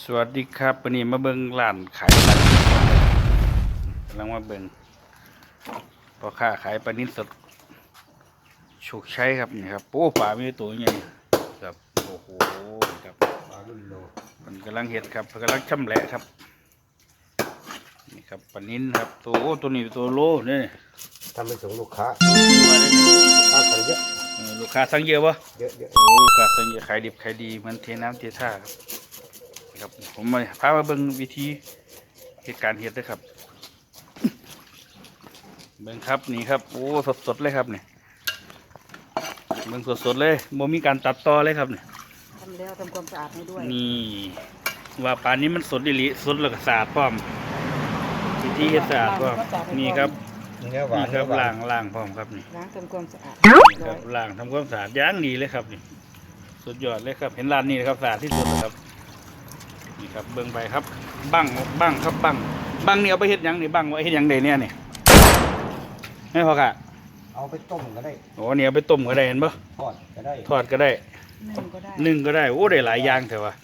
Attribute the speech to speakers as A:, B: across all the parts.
A: สวัสดีครับวันนี้มาเบิ่งร้านขายปลานิลกำลังมาเบิ่งพ่อค้าขายปลานิลสดโชคชัยครับนี่ครับโอ้ปลามีตัวใหญ่ครับโอ้โหครับ
B: ปลาลุ่นโล
A: มันกำลังเห็ดครับกำลังชำแหละครับนี่ครับปลานิลครับตัวโอ้ตัวนี้ตัวโลเนี่ย
B: ทำเป็นส่งลูกค้า
A: มาได้นี่
B: ลูกค้าสั่งเยอะ
A: เออลูกค้าสั่งเยอะปะ
B: เยอะเยอะ
A: โอ้ลูกค้าสั่งเยอะขายดิบขายดีเหมันเทน้ำเทท่าครับนี่ ครับ ผมมาพามาเบิ่งวิธีเหตุการณ์เห็ดด้วยครับ เบิ่งครับนี่ครับโอ้สดสดๆเลยครับเนี่ยเบิ่งสดสดๆเลยโมมีการตัดต่อเลยครับเนี่ย
C: ทำแล้วทำความสะอาดให้ด้วย
A: นี่ว่าปลานี้มันสดดิลิสดแล้วก็สะอาดพร้อมวิธีเฮ็ดสะอาดพร้อมนี่ครับ
B: เนื้อหวาน
A: นี่ครับ
B: เนื้อหวา
A: ล้านงล้างพร้อมครับนี่
C: ล้างทำความสะอาด
A: นี่ครับล้างทำความสะอาดอย่างดีเลยครับนี่สุดยอดเลยครับ เห็นร้านนี้นะครับสะอาดที่สุดแล้วครับ นี่ครับเบิ่งไปครับ บั้งบั้งครับบั้งบั้งนี่เอาไปเฮ็ดหยังนี่บั้งไว้เฮ็ดหยังใดเนี่ยนี่ไม่พอค่ะ
B: เอาไปต้มก็ได้
A: โอ้เนี่ยเอาไปต้มก็ได้เห็นปะ
B: ทอดก็ได้
A: ทอดก็ได้
C: นึ่งก็ได้
A: นึ่งก็ได้โอ้ได้หลายอย่างเถอะวะ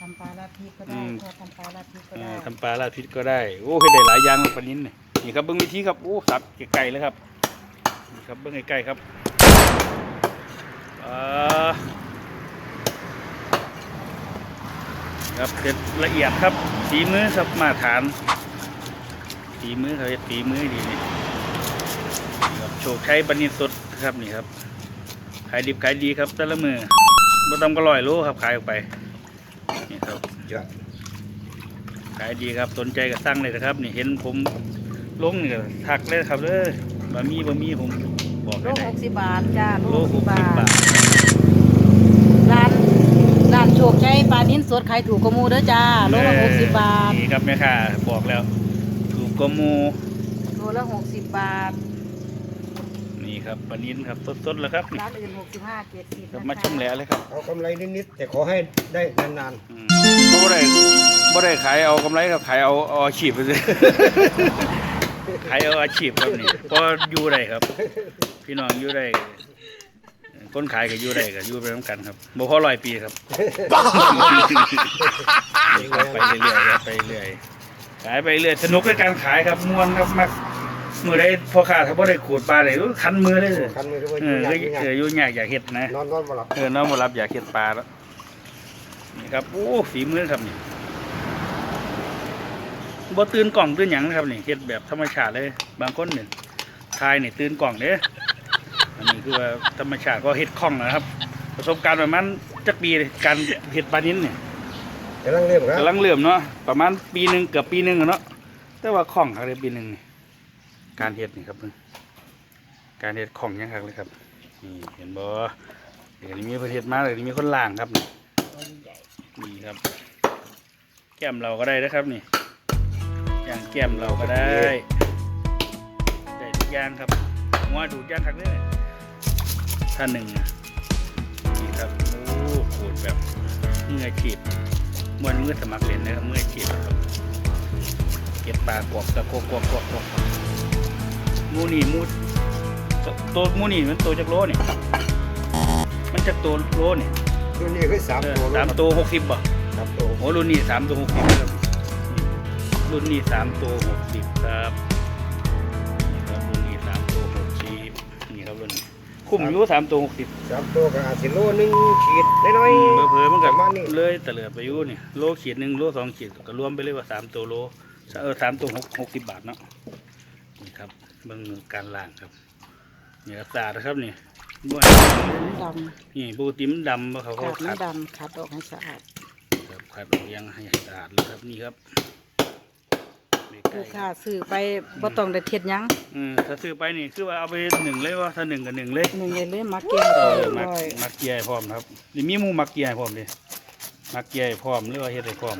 C: ทำปลาลาดพริกก็
A: อื
C: ได้
A: ม
C: ทอดทำปลาลาดพริกก็
A: เอ
C: ได้
A: อทำปลาลาดพริกก็ได้โอ้เฮ็ดได้หลายอย่างเลยปลานิ้นนี่นี่ครับเบิ่งวิธีครับโอ้สับไกลๆเลยครับนี่ครับเบิ่งใกล้ๆครับเอ่อ ครับเด็ดละเอียดครับฝีมือครับมาตรฐานฝีมือเขาเฮ็ดฝีมือดีนี่นี่ครับโชคชัยปลานินสดครับนี่ครับ ขายดิบขายดีครับแต่ละมือบ่ต้องก็ร้อยโลครับขายออกไปนี่ครับ
B: เยอะ
A: ขายดีครับสนใจก็สั่งเลยนะครับ นี่เห็นผมลงนี่ก็ทักเลยครับเลยบะหมี่บะหมี่ผมบอก
C: โล
A: ให้ได้
C: หกสิบบาทจ้า
A: โลหกสิบบาท
C: ร้าน ร้านโชคชัยปลานิ้นสดขายถูกกว่าหมูเด้อจ้าโลละหกสิบบาท
A: นี่ครับแม่ค้าบอกแล้ว ถูกกว่าหมู
C: โลละหกสิบบาท
A: นี่ครับปลานินครับสดๆแล้วครับนี่
C: ร้านอื่นหกสิบห้าเจ็ดสิบ
A: ครับมาชมแหละเลยครับ
B: เอากำไรนิดๆแต่ขอให้ได้นาน
A: อืมบ่ได้บ่ได้ขายเอากำไรครับขายเอาเอาอาชีพไปเลยขายเอาอาชีพครับนี่ก็อยู่ได้ครับ พี่น้องอยู่ได้ คนขายก็อยู่ได้ก็อยู่ไปน้ำกันครับบ่พอร้อยปีครับ ไปเรื่อยๆครับไปเรื่อยขายไปเรื่อยสนุกในการขายครับม่วนครับมักมือได้พอขาดถ้าบ่ได้ขูดปลาเลยคันมือเลย
B: ๆคันมือด้วย
A: เออ
B: อ
A: ก็
B: ยาก
A: เอออยู่ยากอยากเฮ็ดนะ
B: นอนนอนมาหลับ
A: เออน้องมารับอยากเฮ็ดปลาแล้วนี่ครับโอ้ฝีมือครับนี่บ่ตื่นกล่องตื่นหยังนะครับนี่เฮ็ดแบบธรรมชาติเลย บางคนนี่ทายนี่ตื่นกล่องเด้ อันนี้คือว่าธรรมชาติก็เฮ็ดคล่องนะครับ ประสบการณ์ประมาณจักปีเลยการเฮ็ดปลานิ้นเนี่ย
B: กำลังเริ่มครับ
A: กำลังเริ่มเนาะประมาณปีหนึ่งเกือบปีหนึ่งอะเนาะแต่ว่าคล่องครับเลยปีหนึ่งนี่การเฮ็ดนี่ครับเพิ่นการเฮ็ดคล่องยังครับเลยครับนี่เห็นบ่เดี๋ยวนี้มีประเทศมาเลยมีคนล่างครับนี่นี่ครับ แก้มเราก็ได้นะครับนี่อย่างแก้มเราก็ได้ได้ทุกอย่างครับหัวดูดย่างคักเลย ท่านหนึ่งอะนี่ครับโอ้ขูดแบบมืออาชีพมวนมือสมัครเล่นนะครับมืออาชีพครับเก็บปลากวกตะโกกวกกวกกวกหมูนี่หมูตตัวหมูนี่มันตัวจากโลนี่มันจากตัวโลนี่
B: รุ่นนี้คือสาม
A: เออ
B: ตัว
A: สามตัวหกสิบบ่
B: สามตัว
A: โอ้รุ่นนี้สามตัวหกสิบครับนี่รุ่นนี้สามตัวหกสิบครับ คุ้มอยู่สามตัวหกสิบ
B: สามตัวก็อาจสิโลหนึงขีดน้อย
A: เผลอๆมัน
B: ป
A: ก็
B: ระมาณนี้
A: เลยตะเลิดไปอยู่นี่โลขีดหนึ่งโลสองขีดก็รวมไปเลยว่าสามตัวโลเออสามตัวหกหกสิบบาทเนาะนี่ครับเบิ่งการล่างครับนี่ครับสะอาดนะครับนี่บ้วน
C: ด
A: นี่ปกติมันดำเพราะเขาำก็
C: ขาด
A: ขั
C: ไม่
A: ด
C: ดำขัดออกให้สะอาด
A: ครับขัดออกยังให้สะอาดเลยครับนี่ครับ ไม่ใกล้
C: ลูกค้าซื้อไปบ่ต้องได้เทียดหยัง
A: อืมถ้าซื้อไปนี่คือว่าเอาไปหนึ่งเลยว่าถ้าหนึ่งกับหนึ่งเลย
C: หนึ่งเลยเลยมาเก็บ
A: เอ
C: เรี
A: อย
C: บ
A: มัก
C: ร้อย
A: มักเกียร์ให้พร้อมครับนี่มีหมูมักเกียร์ให้พร้อมเลยมักเกียร์ให้พร้อมหรือว่าเฮ็ดให้พร้อม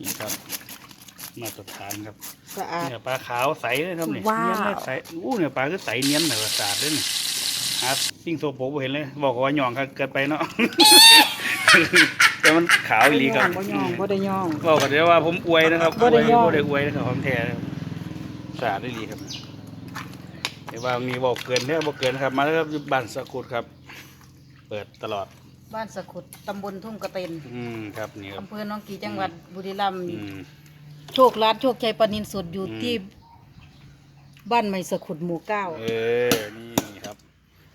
A: นี่ครับมาตรฐานครับ
C: สะอาด
A: เนี่ยปลาขาวใสเลยครับเนี่ย
C: ว้าว
A: เนียนเลยใสอู้เนี่ยปลาคือใสเนียนแบบสะอาดเลยนี่หาปิ้งโซโปบ่เห็นเลย บอกว่าหย่องครับเกินไปเนาะ แต่มันขาวอีหลีครับ
C: บ่ย่องบ่ได้ย่อง
A: บอกกันได้ว่าผมอวยนะครับ
C: บ่ได้ย่อ
A: บ่ได้อวยนะครับความแท้นะครับสะอาดได้ดีครับแต่ว่ามีบอกเกินเนี่ยบอกเกินครับ มาแล้วครับอยู่บ้านสะกุดครับ เปิดตลอด
C: บ้านสะขุดตำบลทุ่งกระเต็น
A: อืมครับนี่ครับ
C: อำเภอหน้องกี่จังหวัดบุรีรัมย์
A: อืม
C: โชคร้านโชคชัยปานินสดอยู่
A: อืม
C: ที่ บ้านใหม่สะขุดหมู่เก้า
A: เออนี่ครับ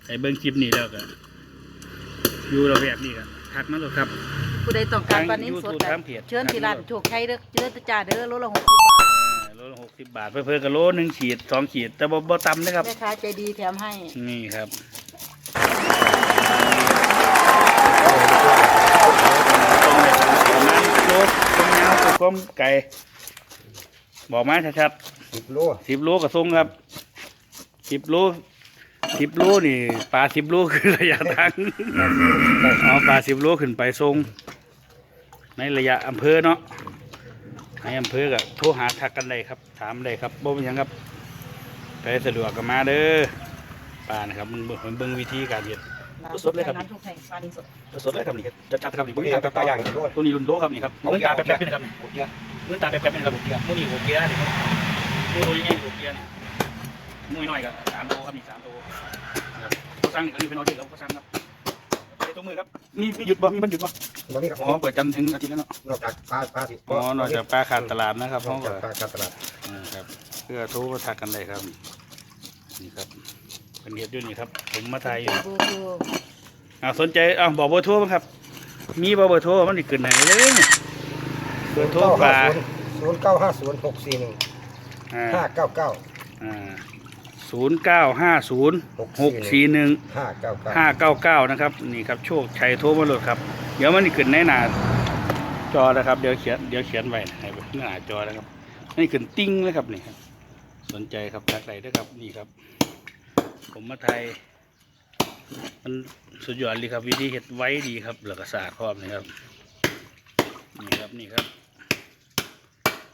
A: ไอ้เบิ้งคลิปนี้แล้วก็อยู่เราแบบนี้กัน ทักมาเลยครับ
C: ผู้ใดต้องการ
A: ทาง
C: ปานินสด
A: YouTube
C: ก็
A: ทางเพจ
C: เชิญที่ร้าน
A: ทาง
C: โชคชัยเด้อเด้อจ้าเด้อโลละหกสิบบาท
A: เออโลละหกสิบบาทเพื่อๆกับโลหนึ่งขีดสองขีด แต่บ่บ่ต่ำนะครับ
C: แม่ค้าใจดีแถมให้
A: นี่ครับตรงเลยประมาณโลตรงยาวตรงกลมไก่ บอกมาชัด
B: สิบโล
A: ๆสิบโลกับทรงครับสิบโล สิบโลนี่ปลาสิบโลคือระยะทางเอาปลาสิบโลขึ้นไปทรงในระยะอำเภอเนาะในอำเภอก็โทรหาทักกันได้ครับ ถามได้ครับบ่เป็นยังครับไปสะดวกก็มาเด้อปลานะครับมึงเบิ่งเบิ่งวิธีการเฮ็ดสดเลยครับ
C: ร้าสด
A: สดเลยครับนี่จะจัดครับนี่
B: ผมมีการปลาอย่าง
A: ตัวนี้รุ่นโตครับนี่ครับเงินตาแป๊บๆนี่ครับ
B: โอเค
A: เงินตาแป๊บๆนี่ครับตัวนี้โอเคนี่ครับตัวตัวใหญ่ๆโอเคนี่ มุ้ยน้อยครับสามโตครับนี่สามโตครับเขาสั่งนี่ก็นี่เป็นออเดอร์แล้วเขาสั่งครับเดี๋ยวตัวมือครับมีมีหยุดบ่มีมันหยุดบ่
B: ตอนนี้ครับ
A: อ๋อเปิดจันทร์ถึงอาทิตย์แล้วเนาะ
B: นอกจากปลาปลาสิ
A: อ๋อนอกจากปลาขาดตลาดนะครับ
B: น
A: เขา
B: อก
A: ก็
B: จากปลาการตลาด
A: อืมครับ เพื่อโทรมาทักกันได้ครับนี่ครับเป็นเฮ็ดอยู่นี่ครับ ผมมาถ่ายอยู่
C: ดูดู
A: อ่าสนใจอ่าบอกเบอร์โทรบ้างครับ มีบ่เบอร์โทรมันสิขึ้นให้เลยเนี่ยเบอร์โทรปลา
B: ศูนย์เก้าห้าศูนย์หกสี่หนึ่ง
A: อ่า
B: ห้าเก้าเก้า
A: อ่า ศูนย์เก้าห้าศูนย์หกสี่หนึ่ง
B: ห้าเก้าเก้า
A: ห้าเก้าเก้านะครับนี่ครับโชคชัยโทรมาเลยครับ เดี๋ยวมันสิขึ้นในหน้าจอนะครับเดี๋ยวเขียนเดี๋ยวเขียนไว้ให้หน้าจอนะครับนี่ขึ้นติ้งเลยครับนี่ครับ สนใจครับทักไหนด้วยครับนี่ครับ ผมมาไทยมันสุดยอดเลยครับวิธีเห็ดไว้ดีครับเหลือกสะอาดพร้อมนี่ครับนี่ครับนี่ครับ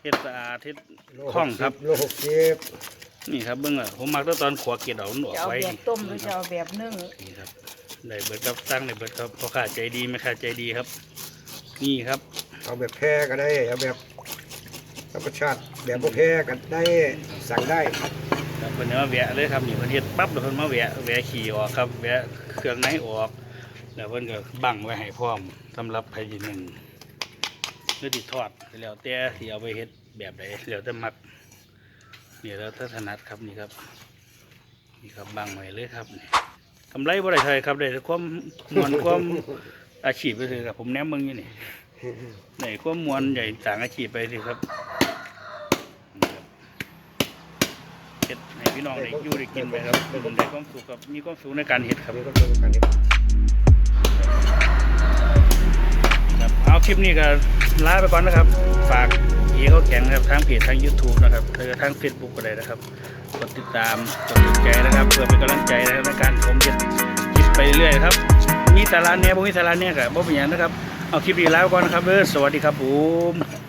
A: เห็ดสะอาดเห็ดคล่องครับ
B: โลหกสิบ
A: นี่ครับเบื้องอะผมมักตั้งตอนขวเกล็ดเอาหนออก
C: จะเอา
A: ไว้
C: แบบต้มหรือจะเอาแบบนึ่ง
A: นี่ครับได้เบิดครับตั้งได้เบิดครับพ่อข้าใจดีแม่ข้าใจดีครับ นี่ครับ
B: เอาแบบแพ้ก็ได้เอาแบบธรรมชาติแบบบ่แพ้กันได้สั่งได้
A: ครับเพิ่นเอามาแหวะเลยครับนี่เพิ่นเฮ็ดปั๊บแล้วเพิ่นมาแหวะแหวะขี่ออกครับแหวะเครื่องในออกแล้วเพิ่นก็บังไว้ให้พร้อมสำหรับใครสิหนึ่งหรือติทอดแล้วแต่สิเอาไปเฮ็ดแบบใดแล้วแต่มัก นี่แล้วถ้าถนัดครับนี่ครับนี่ครับบังไว้เลยครับกำไรบ่ได้เท่าไรครับได้แต่ความมวนความอาชีพไปเลยครับผมแนมมึงอยู่นี่ได้ความมวนใหญ่ต่างอาชีพไปสิครับเฮ็ดให้พี่น้องได้อยู่ได้กินไปครับผมได้ความสุขครับมีความสุขในการเฮ็ดครับ
B: นี่ก็เป็นการเฮ็ด
A: ครับเอาคลิปนี้ก็ลาไปก่อนนะครับ ฝาก เอเขาแข็งนะครับทั้งเพจทั้ง YouTube นะครับหรือทั้ง Facebook ก็ได้นะครับกดติดตามกดติดใจนะครับ เพื่อเป็นกำลังใจนะครับในการผมจะคลิปไปเรื่อยครับ มีสาระแหน่บ่มีสาระแหน่กับ่เป็นหยังนะครับ เอาคลิปนี้ลาไปก่อนนะครับเออสวัสดีครับผม